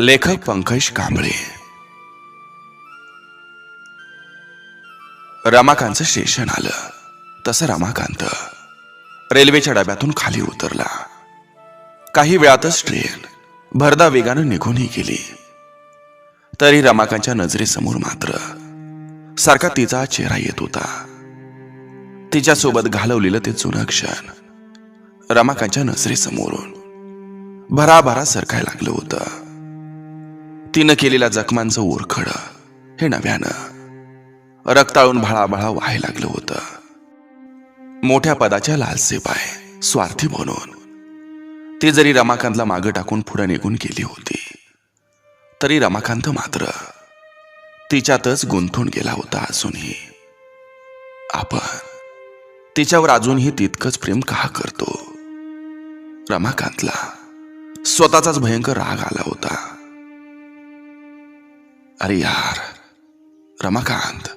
लेखक पंकज कांबळे. रमाकांतचं स्टेशन आलं. तसं रमाकांत रेल्वेच्या डब्यातून खाली उतरला. काही वेळातच ट्रेन भरदा वेगानं निघूनही गेली. तरी रमाकांतच्या नजरेसमोर मात्र सारखा तिचा चेहरा येत होता. तिच्यासोबत घालवलेलं ते जुनं क्षण रमाकांतच्या नजरेसमोरून भराभरा सरकायला लागलं होतं. तिनं केलेल्या जखमांचं ओरखड हे नव्यानं. रक्ताळून भाळाभाळा व्हायला लागलं होतं. मोठ्या पदाच्या लालसे पाय स्वार्थी म्हणून ती जरी रमाकांतला मागं टाकून पुढे निघून गेली होती तरी रमाकांत मात्र तिच्यातच गुंतून गेला होता अजूनही. आपण तिच्यावर अजूनही तितकंच प्रेम का करतो? रमाकांतला स्वतःचाच भयंकर राग आला होता. यार रमाकांत.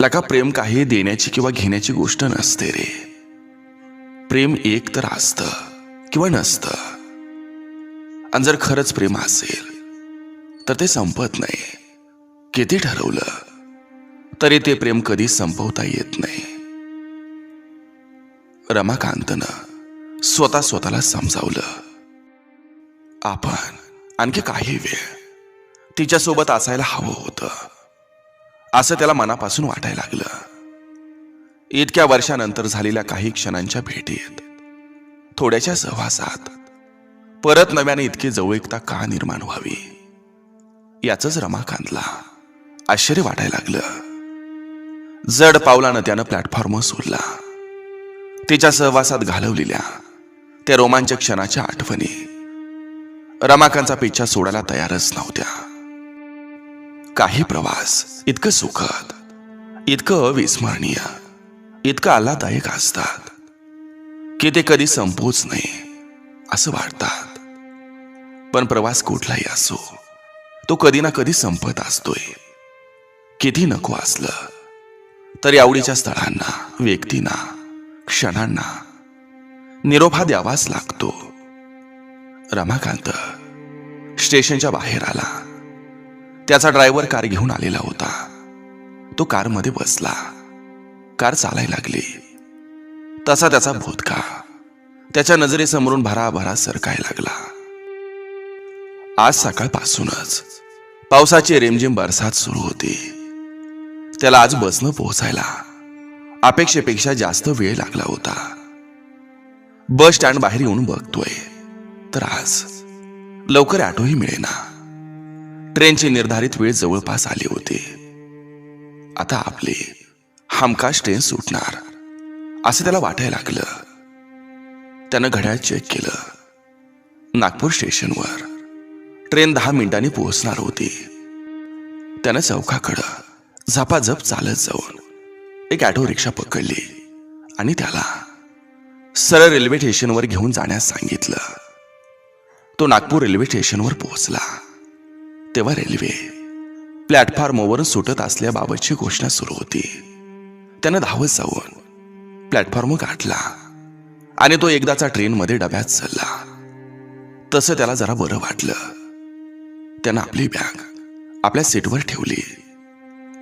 लका प्रेम काही देण्याची किंवा घेण्याची गोष्ट नसते रे. प्रेम एक तर असतं किंवा नसतं. आणि जर खरंच प्रेम असेल तर ते संपत नाही. किती ठरवलं तरी ते प्रेम कधी संपवता येत नाही. रमाकांतनं स्वतः स्वतःला समजावलं. आपण आणखी काही वेळ तिच्यासोबत असायला हवं होतं. असं त्याला मनापासून वाटायला लागलं. इतक्या वर्षानंतर झालेल्या काही क्षणांच्या भेटीत थोड्याशा सहवासात. परत नव्याने इतकी जवळिकता का निर्माण व्हावी? याच रमाकांतला आश्चर्य वाटायला लागलं. जड पावलानं त्यानं प्लॅटफॉर्म सोडला. तिच्या सहवासात घालवलेल्या त्या रोमांचक क्षणाच्या आठवणी रमाकांतचा पिच्छा सोडायला तयारच नव्हत्या. काही प्रवास इतकं सुखद इतकं अविस्मरणीय इतकं आल्हादायक असतात की ते कधी संपूच नाही असं वाटतात. पण प्रवास कुठलाही असो तो कधी ना कधी संपत असतोय. किती नको असलं तरी आवडीच्या स्थळांना व्यक्तींना क्षणांना निरोप हा द्यावाच लागतो. रमाकांत स्टेशनच्या बाहेर आला. त्याचा ड्रायव्हर कार घेऊन आलेला होता. तो कारमध्ये बसला. कार चालायला लागली. तसा त्याचा भूतका. त्याच्या नजरेसमोरून भराभरा सरकाय लागला. आज सकाळपासूनच पावसाची रेमझेम बरसात सुरू होती. त्याला आज बसनं पोहोचायला अपेक्षेपेक्षा जास्त वेळ लागला होता. बस स्टँड बाहेर येऊन बघतोय. तर आज लवकर ऑटोही मिळेना. ट्रेनची निर्धारित वेळ जवळपास आली होती. आता आपली हमखास ट्रेन सुटणार असं त्याला वाटायला लागलं. त्यानं घड्याळ चेक केलं. नागपूर स्टेशनवर ट्रेन दहा मिनिटांनी पोहोचणार होती. त्यानं चौकाकडं झपाझप चालत जाऊन एक ऑटो रिक्षा पकडली आणि त्याला सरळ रेल्वे स्टेशनवर घेऊन जाण्यास सांगितलं. तो नागपूर रेल्वे स्टेशनवर पोहोचला. तेव्हा रेल्वे प्लॅटफॉर्मवर सुटत असल्याबाबतची घोषणा सुरू होती. त्यानं धावत जाऊन प्लॅटफॉर्म गाठला आणि तो एकदाचा ट्रेनमध्ये डब्यात चालला. तसं त्याला जरा बरं वाटलं. त्यानं आपली बॅग आपल्या सीटवर ठेवली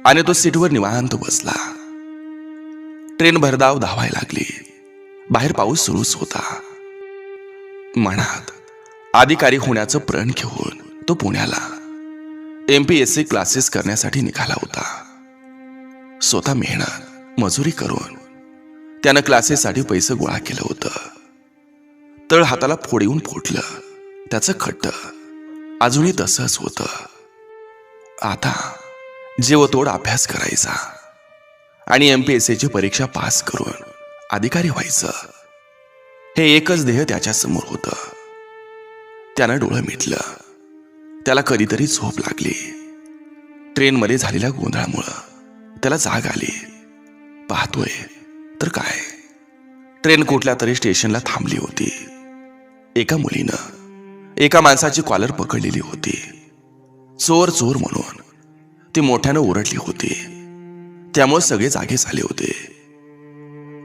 आणि तो सीटवर निवांत बसला. ट्रेन भरधाव धावायला लागली. बाहेर पाऊस सुरूच होता. मनात अधिकारी होण्याचं प्रण घेऊन तो पुण्याला M P S C classes करण्यासाठी निघाला होता. स्वतः मेहनत मजुरी करून त्यानं क्लासेससाठी पैसे गोळा केलं होतं. तळ हाताला फोड येऊन फुटलं त्याचं खट्ट अजूनही तसंच होतं. आता जेवतोड अभ्यास करायचा आणि एम पी एस सीची परीक्षा पास करून अधिकारी व्हायचं. हे एकच ध्येय त्याच्यासमोर होतं. त्यानं डोळं मिटलं. त्याला कधीतरी झोप लागली. ट्रेनमध्ये झालेल्या गोंधळामुळं त्याला जाग आली. पाहतोय तर काय? ट्रेन कुठल्या तरी स्टेशनला थांबली होती. एका मुलीनं एका माणसाची कॉलर पकडलेली होती. चोर चोर म्हणून. ती मोठ्यानं ओरडली होती. त्यामुळे सगळे जागे झाले होते.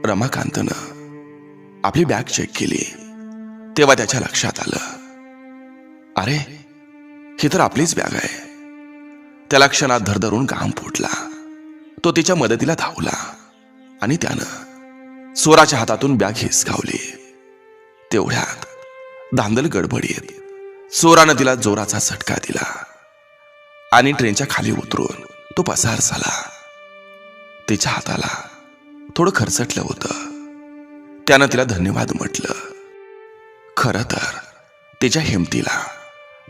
रमाकांतनं आपली बॅग चेक केली. तेव्हा त्याच्या लक्षात आलं. अरे ही तर आपलीच बॅग आहे. त्याला क्षणात धरधरून घाम फुटला. तो तिच्या मदतीला धावला आणि त्यानं सोराच्या हातातून बॅग हिसकावली. तेवढ्यात धांदल गडबडीत चोरानं तिला जोराचा झटका दिला आणि ट्रेनच्या खाली उतरून तो पसार झाला. तिच्या हाताला थोडं खरचटलं होतं. त्यानं तिला धन्यवाद म्हटलं. खरं तर तिच्या हिमतीला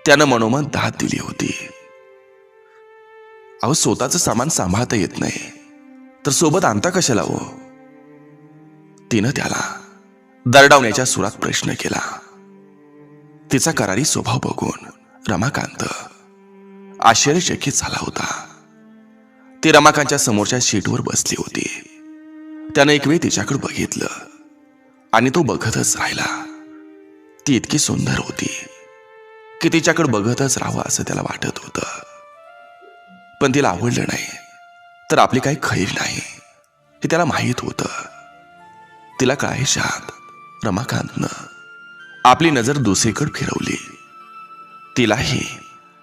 त्यानं मनोमन दाद दिली होती. अहो स्वतःचं सामान सांभाळता येत नाही. तर सोबत आणता कशाला हो? तिनं त्याला दरडावण्याच्या सुरात प्रश्न केला. तिचा करारी स्वभाव बघून रमाकांत आश्चर्यचकित झाला होता. ती रमाकांतच्या समोरच्या शीटवर बसली होती. त्यानं एक वेळ तिच्याकडे बघितलं आणि तो बघतच राहिला. ती इतकी सुंदर होती. की तिच्याकडे बघतच राहावं असं त्याला वाटत होतं. पण तिला आवडलं नाही. तर आपली काही खैर नाही. हे त्याला माहीत होतं. तिला शांत रमाकांतनं आपली नजर दुसरीकडे फिरवली. तिलाही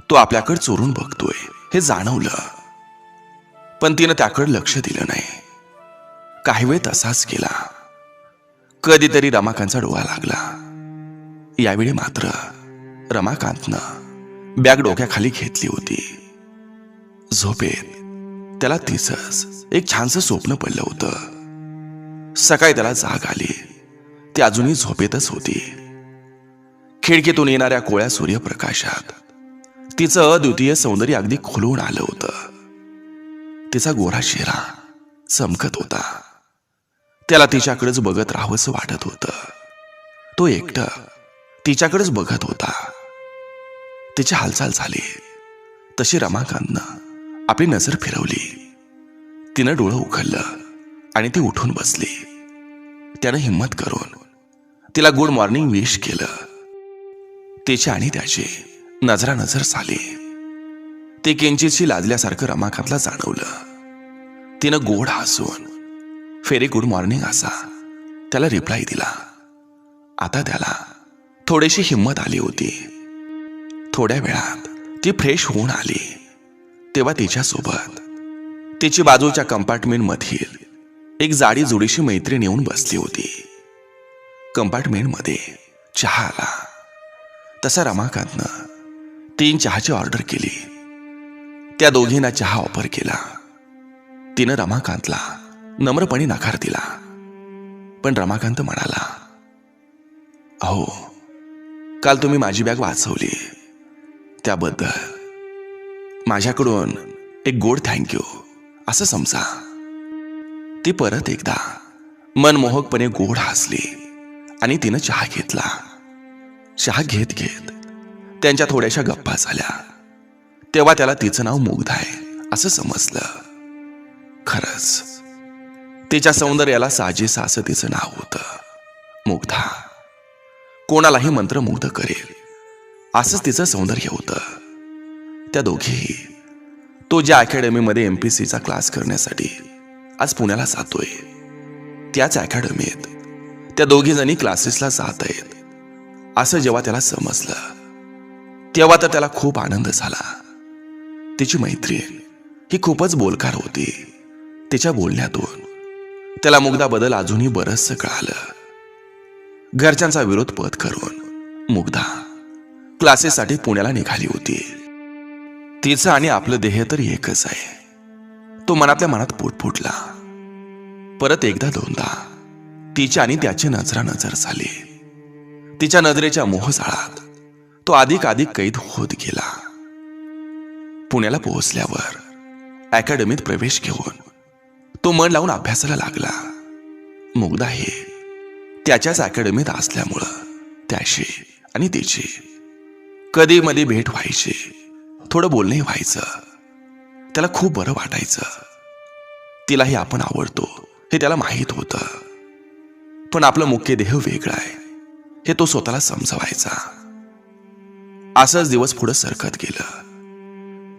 तो आपल्याकडे चोरून बघतोय हे जाणवलं. पण तिनं त्याकडे लक्ष दिलं नाही. काही वेळ तसाच गेला. कधीतरी रमाकांतचा डोळा लागला. यावेळी मात्र रमाकांतनं बॅग डोक्याखाली घेतली होती. झोपेत त्याला तिचंच एक छानसं स्वप्न पडलं होतं. सकाळी त्याला जाग आली. ती अजूनही झोपेतच होती. खिडकीतून येणाऱ्या कोळ्या सूर्यप्रकाशात तिचं अद्वितीय सौंदर्य अगदी खुलून आलं होतं. तिचा गोरा शेरा चमकत होता. त्याला तिच्याकडेच बघत राहावंसं वाटत होतं. तो एकटं तिच्याकडेच बघत होता. तिची हालचाल झाली. तशी रमाकांतनं आपली नजर फिरवली. तिनं डोळं उघडलं आणि ती उठून बसली. त्यानं हिंमत करून तिला गुड मॉर्निंग विश केलं. तिची आणि त्याची नजरा नजर झाली. ते किंचितशी लाजल्यासारखं रमाकांतला जाणवलं. तिनं गोड हसून फेरी गुड मॉर्निंग असा त्याला रिप्लाय दिला. आता त्याला थोडीशी हिंमत आली होती. थोड्या वेळात ती फ्रेश होऊन आली. तेव्हा तिच्यासोबत तिची बाजूच्या कंपार्टमेंट मधील एक जाडी जुडीशी मैत्रीण येऊन बसली होती. कंपार्टमेंटमध्ये चहा आला. तसा रमाकांतनं तीन चहाची ऑर्डर केली. त्या दोघींना चहा ऑफर केला. तिनं रमाकांतला नम्रपणे नकार दिला. पण रमाकांत म्हणाला अहो काल तुम्ही माझी बॅग वाचवली. त्याबद्दल. माझ्याकडून एक गोड थँक्यू असं समजा. ती परत एकदा मनमोहकपणे गोड हसली आणि तिनं चहा घेतला. चहा घेत घेत त्यांच्या थोड्याशा गप्पा झाल्या. तेव्हा त्याला तिचं नाव मुग्ध आहे असं समजलं. खरंच तिच्या सौंदर्याला साजेसं असं तिचं नाव होतं. मुग्धा. कोणालाही मंत्रमुग्ध करेल. असंच तिचं सौंदर्य होतं. त्या दोघीही तो ज्या अकॅडमीमध्ये एम पी सीचा क्लास करण्यासाठी आज पुण्याला जातोय त्याच अकॅडमीत त्या दोघी जणी क्लासेसला जात आहेत. असं जेव्हा त्याला समजलं तेव्हा तर त्याला खूप आनंद झाला. तिची मैत्रीण ही खूपच बोलकार होती. तिच्या बोलण्यातून त्याला मुग्धाबद्दल अजूनही बरंचसं कळालं. घरच्यांचा विरोध पत करून मुग्धा क्लासेससाठी पुण्याला निघाली होती. तिचं आणि आपलं देह तर एकच आहे. तो मनातल्या मनात फुटला. परत एकदा दोनदा तिच्या आणि त्याची नजरा नजर झाली. तिच्या नजरेच्या मोहजाळात तो अधिक अधिक कैद होत गेला. पुण्याला पोहोचल्यावर अकॅडमीत प्रवेश घेऊन तो मन लावून अभ्यासाला लागला. मुग्धा हे त्याच्याच अकॅडमीत असल्यामुळं त्याशी आणि तिची कधी मध्ये भेट व्हायची. थोडं बोलणंही व्हायचं. त्याला खूप बरं वाटायचं. तिलाही आपण आवडतो. हे त्याला माहीत होतं. पण आपलं मुख्य देह वेगळं आहे. हे तो स्वतःला समजवायचा. असंच दिवस पुढं सरकत गेलं.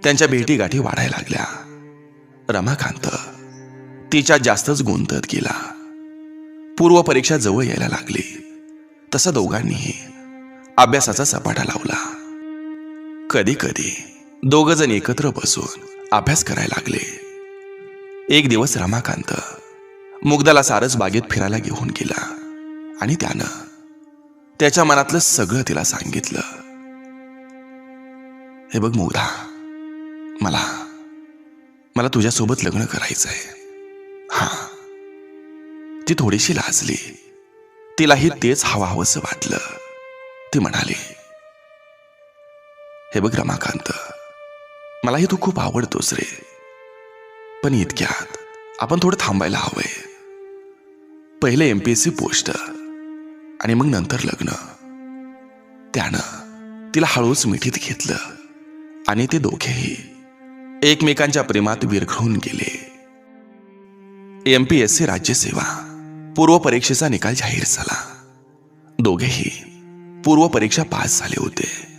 त्यांच्या भेटी गाठी वाढायला लागल्या. रमाकांत तिच्या जास्तच गुंतत गेला. पूर्व परीक्षा जवळ यायला लागली. तसं दोघांनीही अभ्यासाचा सपाटा लावला. कधी कधी दोघ जण एकत्र बसून अभ्यास करायला लागले. एक दिवस रमाकांत मुग्धाला सारस बागेत फिरायला घेऊन गेला आणि त्यानं त्याच्या मनातलं सगळं तिला सांगितलं. हे बघ मुग्धा मला मला तुझ्यासोबत लग्न करायचंय. हा. ती थोडीशी लाजली. तिलाही तेच हवं हवंसं वाटलं. ती म्हणाली हे बघ रमाकांत मलाही तू खूप आवडतोस रे. पण इतक्यात आपण थोडं थांबायला हवंय. पहिले एमपीएससी पोस्ट आणि मग नंतर लग्न. त्यानं तिला हळूच मिठीत घेतलं आणि ते दोघेही एकमेकांच्या प्रेमात विरघळून गेले. एमपीएससी राज्यसेवा पूर्व परीक्षेचा निकाल जाहीर झाला. दोघेही पूर्व परीक्षा पास झाले होते.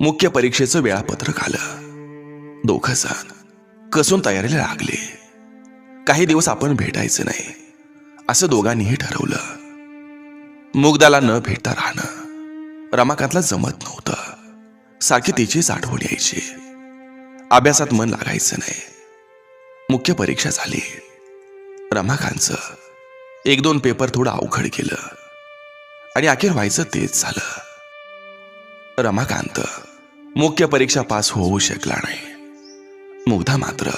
मुख्य परीक्षेचं वेळापत्रक आलं. दोघ जण कसून तयारीला लागले. काही दिवस आपण भेटायचं नाही असं दोघांनीही ठरवलं. मुगदाला न भेटता राहणं रमाकांतला जमत नव्हतं. सारखी तिचीच आठवण यायची. अभ्यासात मन लागायचं नाही. मुख्य परीक्षा झाली. रमाकांतचं एक दोन पेपर थोडं अवघड गेलं. आणि अखेर व्हायचं तेच झालं. रमाकांत मुख्य परीक्षा पास होऊ शकला नाही. मुग्धा मात्र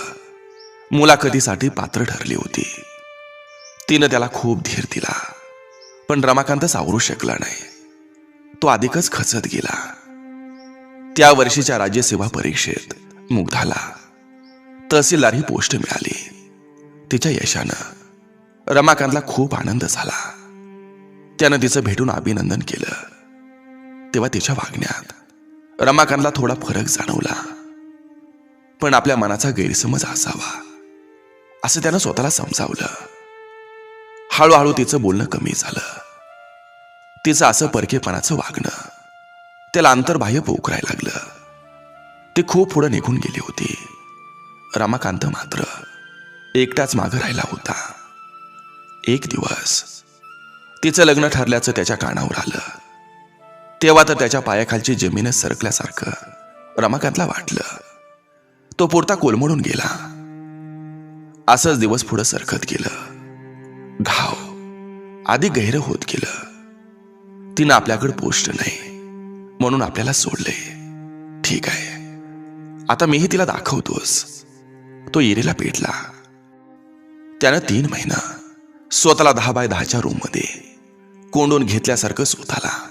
मुलाखतीसाठी पात्र ठरली होती. तिनं त्याला खूप धीर दिला पण रमाकांत सावरू शकला नाही. तो अधिकच खचत गेला. त्या वर्षीच्या राज्यसेवा परीक्षेत मुग्धाला तहसीलदार ही पोस्ट मिळाली. तिच्या यशानं रमाकांतला खूप आनंद झाला. त्यानं तिचं भेटून अभिनंदन केलं. तेव्हा तिच्या वागण्यात. रमाकांतला थोडा फरक जाणवला. पण आपल्या मनाचा गैरसमज असावा. असं त्यानं स्वतःला समजावलं. हळूहळू तिचं बोलणं कमी झालं. तिचं असं परकेपणाचं वागणं त्याला अंतर्बाह्य पोकरायला लागलं. ते खूप पुढं निघून गेले होते. रमाकांत मात्र एकटाच मागं राहिला होता. एक दिवस तिचं लग्न ठरल्याचं त्याच्या कानावर आलं. तेव्हा तर त्याच्या पायाखालची जमीनच सरकल्यासारखं रमाकांतला वाटलं. तो पुरता कोलमडून गेला. असंच दिवस पुढं सरकत गेलं. घाव आधी गैर होत गेलं. तिनं आपल्याकडे पोस्ट नाही म्हणून आपल्याला सोडले ठीक आहे आता मीही तिला दाखवतोस तो इरेला पेटला. त्यानं तीन महिना स्वतःला दहा बाय दहाच्या रूममध्ये कोंडून घेतल्यासारखं स्वतःला.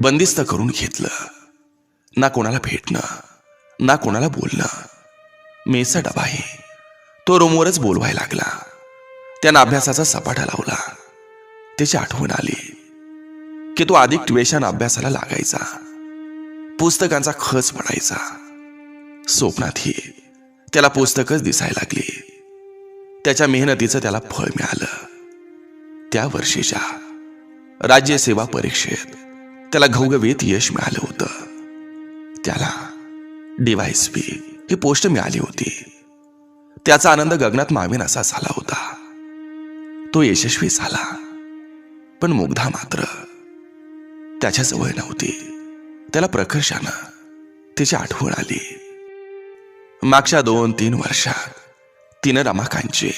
बंदिस्त करून घेतलं. ना कोणाला भेटणं ना कोणाला बोलणं. मेचा आहे. तो रूमवरच बोलवायला लागला. त्यानं अभ्यासाचा सपाटा लावला. त्याची आठवण आली की तो अधिक ट्वेषान अभ्यासाला लागायचा. पुस्तकांचा खच पडायचा. स्वप्नातही त्याला पुस्तकच दिसायला लागली. त्याच्या मेहनतीचं त्याला फळ मिळालं. त्या वर्षीच्या राज्यसेवा परीक्षेत त्याला घवघवीत यश मिळालं होतं. त्याला डिवायस पी ही पोस्ट मिळाली होती. त्याचा आनंद गगनात मावेन असा झाला होता. तो यशस्वी झाला. पण मुग्धा मात्र त्याच्याजवळ नव्हती. त्याला प्रकर्षानं तिची आठवण आली. मागच्या दोन तीन वर्षात तिनं रमाकांतची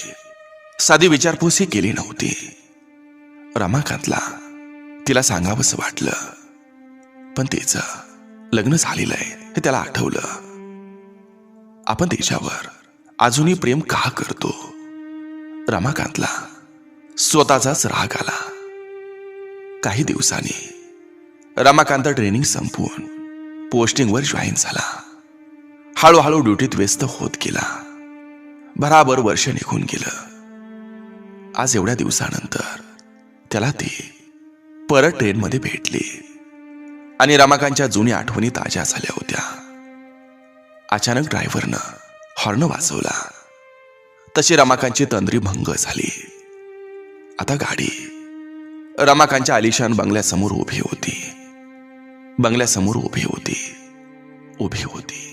साधी विचारपूसही केली नव्हती. रमाकांतला तिला सांगावंसं वाटलं. पण तिचं लग्न झालेलं आहे हे त्याला आठवलं. आपण तिच्यावर अजूनही प्रेम का करतो? रमाकांतला स्वतःचाच राग आला. काही दिवसांनी रमाकांत ट्रेनिंग संपवून पोस्टिंगवर जॉईन झाला. हळूहळू ड्युटीत व्यस्त होत गेला. बराबर वर्ष निघून गेलं. आज एवढ्या दिवसानंतर त्याला ती परत ट्रेनमध्ये भेटली. आणि रमाकांतच्या जुन्या आठवणी ताज्या झाल्या होत्या. अचानक ड्रायव्हरनं हॉर्न वाजवला. तशी रमाकांतची तंद्री भंग झाली. आता गाडी. रमाकांतच्या आलिशान बंगल्यासमोर उभी होती. बंगल्यासमोर उभी होती. उभी होती.